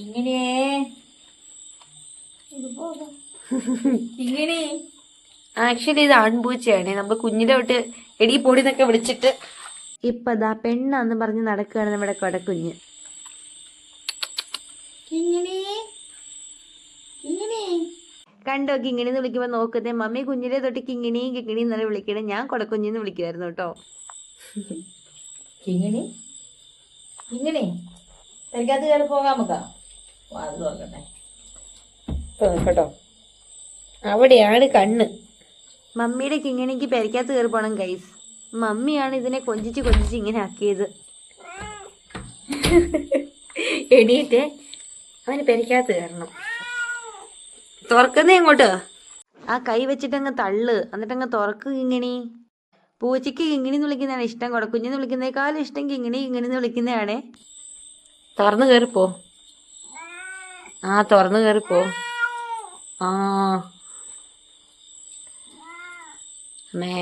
ഇങ്ങനെ. ഇങ്ങനെ. ആക്ച്വലി ഇത് ആൺപൂച്ചയാണ്. നമ്മൾ കുഞ്ഞിലെ തൊട്ട് എടി പൊടി എന്നൊക്കെ വിളിച്ചിട്ട് ഇപ്പൊ ദാ പെണ്ണാന്ന് പറഞ്ഞ് നടക്കുകയാണ് നമ്മുടെ കൊടക്കുഞ്ഞ്. കണ്ടോ ഇങ്ങനെ എന്ന് കിങ്ങിണിന്ന് വിളിക്കുമ്പോ നോക്കുന്നേ മമ്മി കുഞ്ഞിലെ തൊട്ട് കിങ്ങിണിയും കിങ്ങിണിയും എന്നല്ല വിളിക്കണേ. ഞാൻ കൊടക്കുഞ്ഞിന്ന് വിളിക്കുമായിരുന്നു കേട്ടോ. ഇങ്ങനെ ഇങ്ങനെ എനിക്കത് കയറി പോകാം നമുക്ക് നോക്കട്ടെ കേട്ടോ. അവിടെയാണ് കണ്ണ്. മമ്മിയുടെ കിങ്ങിണിക്ക് പെരക്കാത്ത കയറി പോണം ഗൈസ് മമ്മിയാണ് ഇതിനെ കൊഞ്ചിച്ച് കൊഞ്ചിച്ച് ഇങ്ങനെ ആക്കിയത്. എണീറ്റ് അവന് പെരക്കാത്ത കയറണം. തുറക്കുന്നേ ഇങ്ങോട്ട്. ആ കൈ വെച്ചിട്ടങ്ങ് തള്ളു. എന്നിട്ടങ്ങ് തുറക്ക് കിങ്ങിണി പൂച്ചയ്ക്ക് കിങ്ങിണി എന്ന് വിളിക്കുന്നതാണ് ഇഷ്ടം. കുടക്കുഞ്ഞെന്ന് വിളിക്കുന്നേക്കാളും ഇഷ്ടം കിങ്ങിണി കിങ്ങിണി എന്ന് വിളിക്കുന്നതാണേ. തുറന്നു കയറിപ്പോ ആ തുറന്നു കയറിപ്പോ ആ. മേ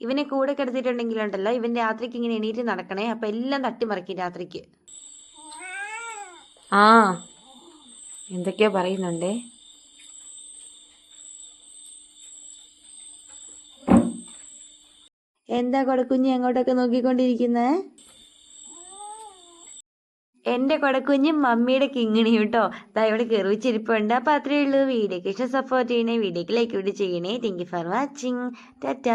ഇവനെ കൂടെ കിടത്തിയിട്ടുണ്ടെങ്കിലുണ്ടല്ലോ ഇവൻ രാത്രിക്ക് ഇങ്ങനെ എണീറ്റ് നടക്കണേ അപ്പൊ എല്ലാം തട്ടിമറിക്കും രാത്രിക്ക്. ആ. എന്തൊക്കെയോ പറയുന്നുണ്ടേ. എന്താ കൊടക്കുഞ്ഞി അങ്ങോട്ടൊക്കെ നോക്കിക്കൊണ്ടിരിക്കുന്നേ? എന്റെ കൊടക്കുഞ്ഞ് മമ്മിയുടെ കിങ്ങിണി കേട്ടോ ദാ ഇവിടെ കെറിച്ചിരിപ്പുണ്ട് അപ്പൊ അത്രയേ ഉള്ളൂ. വീഡിയോക്ക് ഇഷ്ടം സപ്പോർട്ട് ചെയ്യണേ. വീഡിയോക്ക് ലൈക്ക് ഇവിടെ ചെയ്യണേ. Thank you for watching Tata